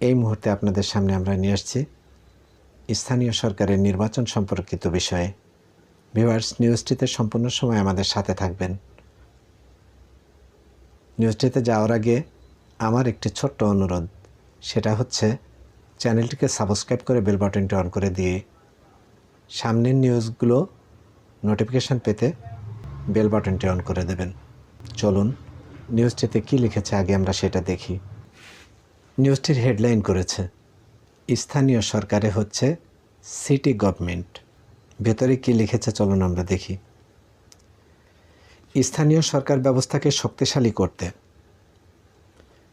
এই মুহূর্তে আপনাদের সামনে আমরা নিয়ে আসছি স্থানীয় সরকারের নির্বাচন সম্পর্কিত বিষয়ে। ভিউয়ার্স, নিউজটিতে সম্পূর্ণ সময় আমাদের সাথে থাকবেন। নিউজটিতে যাওয়ার আগে আমার একটি ছোট্ট অনুরোধ, সেটা হচ্ছে চ্যানেলটিকে সাবস্ক্রাইব করে বেল বাটনটি অন করে দিয়ে সামনের নিউজগুলো নোটিফিকেশান পেতে বেল বাটনটি অন করে দেবেন। চলুন, নিউজটিতে কী লিখেছে আগে আমরা সেটা দেখি। নিউজটির হেডলাইন করেছে, স্থানীয় সরকারে হচ্ছে সিটি গভর্নমেন্ট। ভেতরে কী লিখেছে চলুন আমরা দেখি। স্থানীয় সরকার ব্যবস্থাকে শক্তিশালী করতে।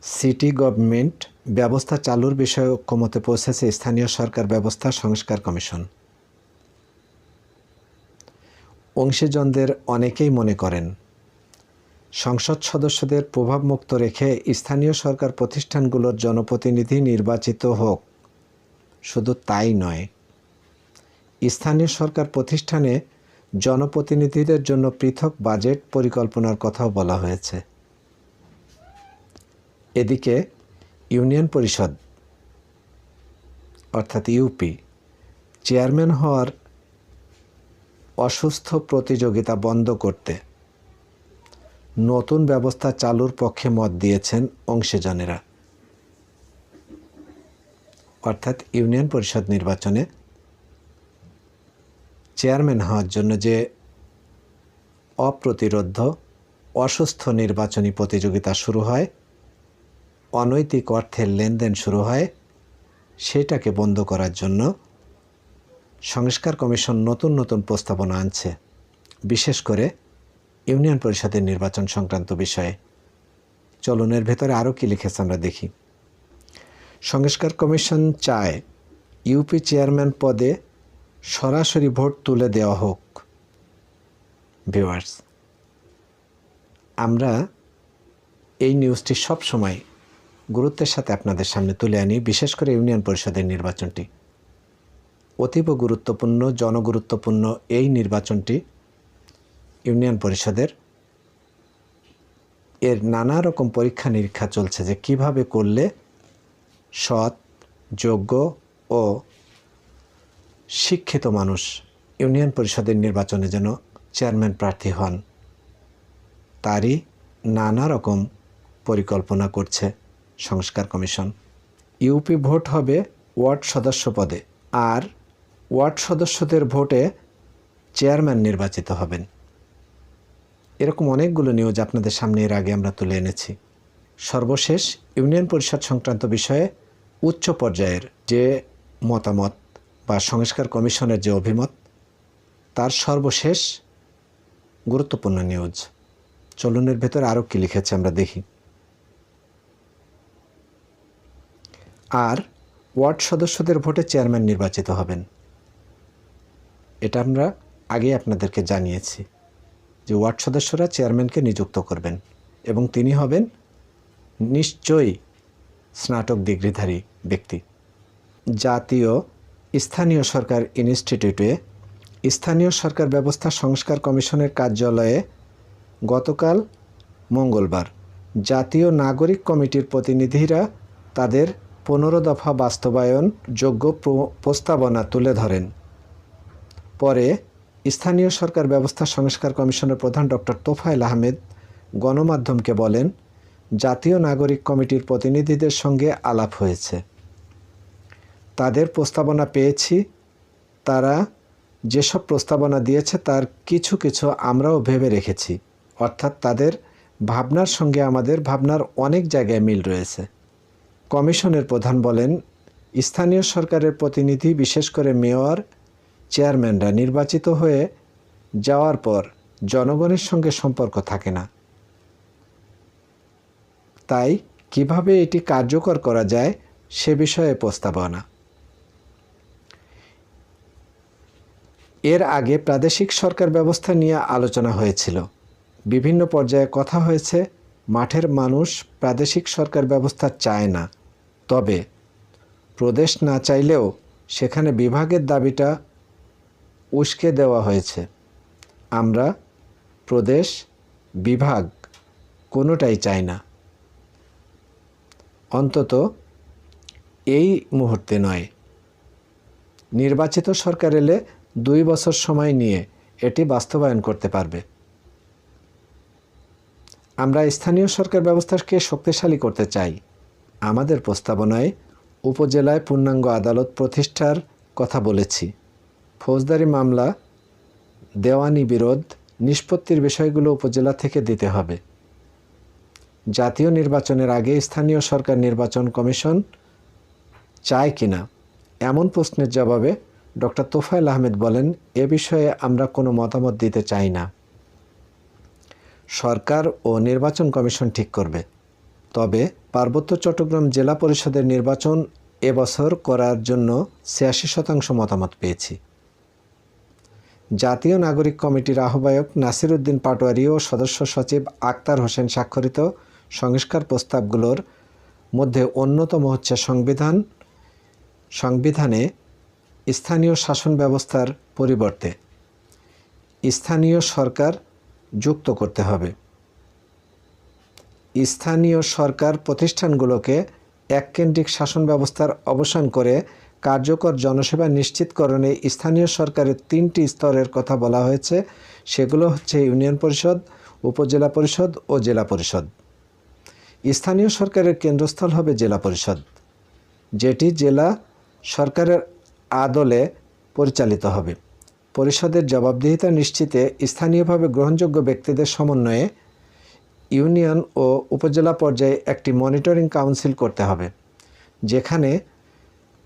সিটি গভর্নমেন্ট ব্যবস্থা চালুর বিষয়ে ঐক্যমতে পৌঁছেছে স্থানীয় সরকার ব্যবস্থা সংস্কার কমিশন। অংশীজনদের অনেকেই মনে করেন সংসদ সদস্যদের প্রভাবমুক্ত রেখে স্থানীয় সরকার প্রতিষ্ঠানগুলোর জনপ্রতিনিধি নির্বাচিত হোক। শুধু তাই নয়, স্থানীয় সরকার প্রতিষ্ঠানে জনপ্রতিনিধিদের জন্য পৃথক বাজেট পরিকল্পনার কথাও বলা হয়েছে। এদিকে ইউনিয়ন পরিষদ, অর্থাৎ ইউপি, চেয়ারম্যান হওয়ার অসুস্থ প্রতিযোগিতা বন্ধ করতে নতুন ব্যবস্থা চালুর পক্ষে মত দিয়েছেন অংশীজনেরা। অর্থাৎ ইউনিয়ন পরিষদ নির্বাচনে চেয়ারম্যান হওয়ার জন্য যে অপ্রতিরোধ, অসুস্থ নির্বাচনী প্রতিযোগিতা শুরু হয়, অনৈতিক অর্থের লেনদেন শুরু হয়, সেটাকে বন্ধ করার জন্য সংস্কার কমিশন নতুন নতুন প্রস্তাবনা আনছে। বিশেষ করে ইউনিয়ন পরিষদের নির্বাচন সংক্রান্ত বিষয়ে। চলনের ভেতরে আরও কী লিখেছে আমরা দেখি। সংস্কার কমিশন চায় ইউপি চেয়ারম্যান পদে সরাসরি ভোট তুলে দেওয়া হোক। ভিউয়ার্স, আমরা এই নিউজটি সব সময় গুরুত্বের সাথে আপনাদের সামনে তুলে আনি, বিশেষ করে ইউনিয়ন পরিষদের নির্বাচনটি। অতীব গুরুত্বপূর্ণ, জনগুরুত্বপূর্ণ এই নির্বাচনটি ইউনিয়ন পরিষদের। এর নানা রকম পরীক্ষা নিরীক্ষা চলছে যে কীভাবে করলে সৎ, যোগ্য ও শিক্ষিত মানুষ ইউনিয়ন পরিষদের নির্বাচনে যেন চেয়ারম্যান প্রার্থী হন, তারই নানা রকম পরিকল্পনা করছে সংস্কার কমিশন। ইউপি ভোট হবে ওয়ার্ড সদস্য পদে, আর ওয়ার্ড সদস্যদের ভোটে চেয়ারম্যান নির্বাচিত হবেন। এরকম অনেকগুলো নিউজ আপনাদের সামনে এর আগে আমরা তুলে এনেছি। সর্বশেষ ইউনিয়ন পরিষদ সংক্রান্ত বিষয়ে উচ্চ পর্যায়ের যে মতামত বা সংস্কার কমিশনের যে অভিমত, তার সর্বশেষ গুরুত্বপূর্ণ নিউজ চলনের ভেতর আরও কী লিখেছে আমরা দেখি। আর ওয়ার্ড সদস্যদের ভোটে চেয়ারম্যান নির্বাচিত হবেন। এটা আমরা আগে আপনাদেরকে জানিয়েছি। যে ওয়ার্ড সদস্যরা চেয়ারম্যানকে নিযুক্ত করবেন এবং তিনি হবেন নিশ্চয়ই স্নাতক ডিগ্রিধারী ব্যক্তি। জাতীয় স্থানীয় সরকার ইনস্টিটিউটে স্থানীয় সরকার ব্যবস্থা সংস্কার কমিশনের কার্যালয়ে গতকাল মঙ্গলবার জাতীয় নাগরিক কমিটির প্রতিনিধিরা তাদের পনেরো দফা বাস্তবায়ন যোগ্য প্রস্তাবনা তুলে ধরেন। পরে স্থানীয় সরকার ব্যবস্থা সংস্কার কমিশনের প্রধান ডক্টর তোফায়েল আহমেদ গণমাধ্যমকে বলেন, জাতীয় নাগরিক কমিটির প্রতিনিধিদের সঙ্গে আলাপ হয়েছে। তাদের প্রস্তাবনা পেয়েছি, তারা যেসব প্রস্তাবনা দিয়েছে তার কিছু কিছু আমরাও ভেবে রেখেছি। অর্থাৎ তাদের ভাবনার সঙ্গে আমাদের ভাবনার অনেক জায়গায় মিল রয়েছে। কমিশনের প্রধান বলেন, স্থানীয় সরকারের প্রতিনিধি বিশেষ করে মেয়র চেয়ারম্যানরা নির্বাচিত হয়ে যাওয়ার পর জনগণের সঙ্গে সম্পর্ক থাকে না। তাই কীভাবে এটি কার্যকর করা যায় সে বিষয়ে প্রস্তাবনা। এর আগে প্রাদেশিক সরকার ব্যবস্থা নিয়ে আলোচনা হয়েছিল। বিভিন্ন পর্যায়ে কথা হয়েছে, মাঠের মানুষ প্রাদেশিক সরকার ব্যবস্থা চায় না। তবে প্রদেশ না চাইলেও সেখানে বিভাগের দাবিটা উস্কে দেওয়া হয়েছে। আমরা প্রদেশ, বিভাগ কোনোটাই চাই না। অন্তত এই মুহূর্তে নয়। নির্বাচিত সরকার এলে দুই বছর সময় নিয়ে এটি বাস্তবায়ন করতে পারবে। আমরা স্থানীয় সরকার ব্যবস্থাকে শক্তিশালী করতে চাই। আমাদের প্রস্তাবনায় উপজেলায় পূর্ণাঙ্গ আদালত প্রতিষ্ঠার কথা বলেছি। ফৌজদারি মামলা, দেওয়ানি বিরোধ, নিষ্পত্তির বিষয়গুলো উপজেলা থেকে দিতে হবে। জাতীয় নির্বাচনের আগে স্থানীয় সরকার নির্বাচন কমিশন চায় কিনা, এমন প্রশ্নের জবাবে ডক্টর তোফায়েল আহমেদ বলেন, এ বিষয়ে আমরা কোনো মতামত দিতে চাই না। সরকার ও নির্বাচন কমিশন ঠিক করবে। তবে পার্বত্য চট্টগ্রাম জেলা পরিষদের নির্বাচন এবছর করার জন্য ছিয়াশি শতাংশ মতামত পেয়েছি। জাতীয় নাগরিক কমিটির আহ্বায়ক নাসির উদ্দিন পাটোয়ারি ও সদস্য সচিব আক্তার হোসেন স্বাক্ষরিত সংস্কার প্রস্তাবগুলোর মধ্যে অন্যতম হচ্ছে সংবিধান, সংবিধানে স্থানীয় শাসন ব্যবস্থার পরিবর্তে স্থানীয় সরকার যুক্ত করতে হবে। স্থানীয় সরকার প্রতিষ্ঠানগুলোকে এককেন্দ্রিক শাসন ব্যবস্থার অবসান করে কার্যকর জনসেবা নিশ্চিতকরণে স্থানীয় সরকারের তিনটি স্তরের কথা বলা হয়েছে। সেগুলো হচ্ছে ইউনিয়ন পরিষদ, উপজেলা পরিষদ ও জেলা পরিষদ। স্থানীয় সরকারের কেন্দ্রস্থল হবে জেলা পরিষদ, যেটি জেলা সরকারের আদলে পরিচালিত হবে। পরিষদের জবাবদিহিতা নিশ্চিতে স্থানীয়ভাবে গ্রহণযোগ্য ব্যক্তিদের সমন্বয়ে ইউনিয়ন ও উপজেলা পর্যায়ে একটি মনিটরিং কাউন্সিল করতে হবে, যেখানে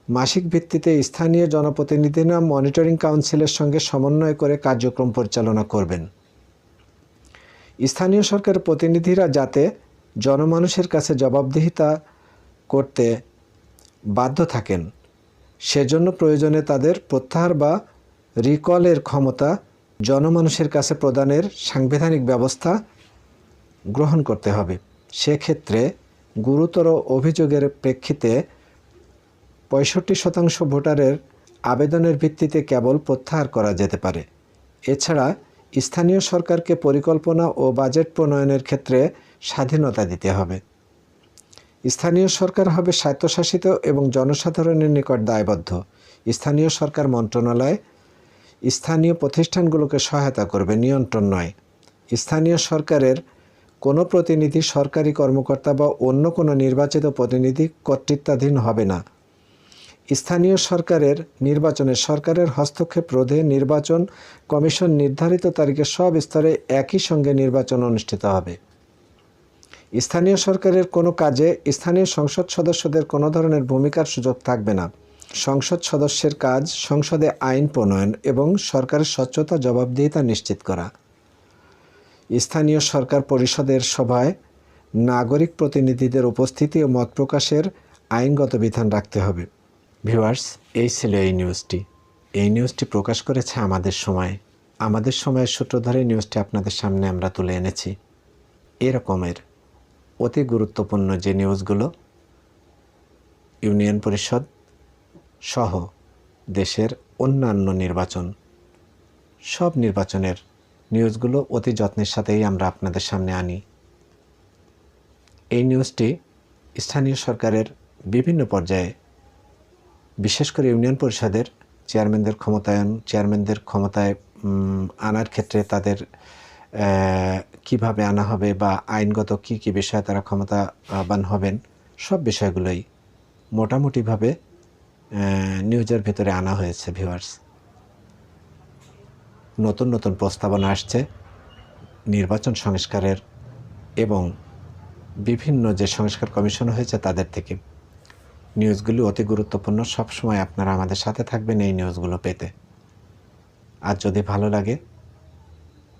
মাসিক ভিত্তিতে স্থানীয় জনপ্রতিনিধিরা মনিটরিং কাউন্সিলের সঙ্গে সমন্বয় করে কার্যক্রম পরিচালনা করবেন। স্থানীয় সরকারের প্রতিনিধিরা যাতে জনমানুষের কাছে জবাবদিহিতা করতে বাধ্য থাকেন, সেজন্য প্রয়োজনে তাদের প্রত্যাহার বা রিকলের ক্ষমতা জনমানুষের কাছে প্রদানের সাংবিধানিক ব্যবস্থা গ্রহণ করতে হবে। সেক্ষেত্রে গুরুতর অভিযোগের প্রেক্ষিতে পঁয়ষট্টি শতাংশ ভোটারের আবেদনের ভিত্তিতে কেবল প্রত্যাহার করা যেতে পারে। এছাড়া স্থানীয় সরকারকে পরিকল্পনা ও বাজেট প্রণয়নের ক্ষেত্রে স্বাধীনতা দিতে হবে। স্থানীয় সরকার হবে স্বায়ত্তশাসিত এবং জনসাধারণের নিকট দায়বদ্ধ। স্থানীয় সরকার মন্ত্রণালয় স্থানীয় প্রতিষ্ঠানগুলোকে সহায়তা করবে, নিয়ন্ত্রণ নয়। স্থানীয় সরকারের কোনো প্রতিনিধি সরকারি কর্মকর্তা বা অন্য কোনো নির্বাচিত প্রতিনিধি কর্তৃত্বাধীন হবে না। স্থানীয় সরকারের নির্বাচনে সরকারের হস্তক্ষেপ রোধে নির্বাচন কমিশন নির্ধারিত তারিখে সব স্তরে একই সঙ্গে নির্বাচন অনুষ্ঠিত হবে। স্থানীয় সরকারের কোনো কাজে স্থানীয় সংসদ সদস্যদের কোনো ধরনের ভূমিকার সুযোগ থাকবে না। সংসদ সদস্যের কাজ সংসদে আইন প্রণয়ন এবং সরকারের স্বচ্ছতা জবাবদিহিতা নিশ্চিত করা। স্থানীয় সরকার পরিষদের সভায় নাগরিক প্রতিনিধিদের উপস্থিতি ও মত প্রকাশের আইনগত বিধান রাখতে হবে। ভিউয়ার্স, এই ছিল এই নিউজটি। এই নিউজটি প্রকাশ করেছে আমাদের সময়। আমাদের সময়ের সূত্র ধরে নিউজটি আপনাদের সামনে আমরা তুলে এনেছি। এরকমের অতি গুরুত্বপূর্ণ যে নিউজগুলো ইউনিয়ন পরিষদ সহ দেশের অন্যান্য নির্বাচন, সব নির্বাচনের নিউজগুলো অতি যত্নের সাথেই আমরা আপনাদের সামনে আনি। এই নিউজটি স্থানীয় সরকারের বিভিন্ন পর্যায়ে বিশেষ করে ইউনিয়ন পরিষদের চেয়ারম্যানদের ক্ষমতায়ন, চেয়ারম্যানদের ক্ষমতায় আনার ক্ষেত্রে তাদের কীভাবে আনা হবে বা আইনগত কি কি বিষয়ে তারা ক্ষমতাবান হবেন, সব বিষয়গুলোই মোটামুটিভাবে নিউজের ভেতরে আনা হয়েছে, ভিউয়ার্স। নতুন নতুন প্রস্তাবনা আসছে, নির্বাচন সংস্কারের এবং বিভিন্ন যে সংস্কার কমিশন হয়েছে তাদের থেকে। নিউজগুলি অতি গুরুত্বপূর্ণ। সবসময় আপনারা আমাদের সাথে থাকবেন এই নিউজগুলো পেতে। আর যদি ভালো লাগে,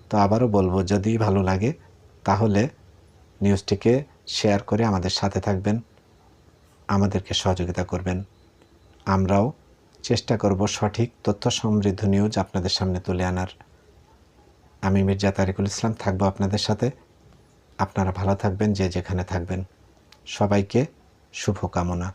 তো আবারও বলব, যদি ভালো লাগে, তাহলে নিউজটিকে শেয়ার করে আমাদের সাথে থাকবেন, আমাদেরকে সহযোগিতা করবেন। আমরাও চেষ্টা করব সঠিক তথ্য সমৃদ্ধ নিউজ আপনাদের সামনে তুলে আনার। আমি মির্জা তারিকুল ইসলাম থাকব আপনাদের সাথে। আপনারা ভালো থাকবেন, যে যেখানে থাকবেন। সবাইকে শুভকামনা।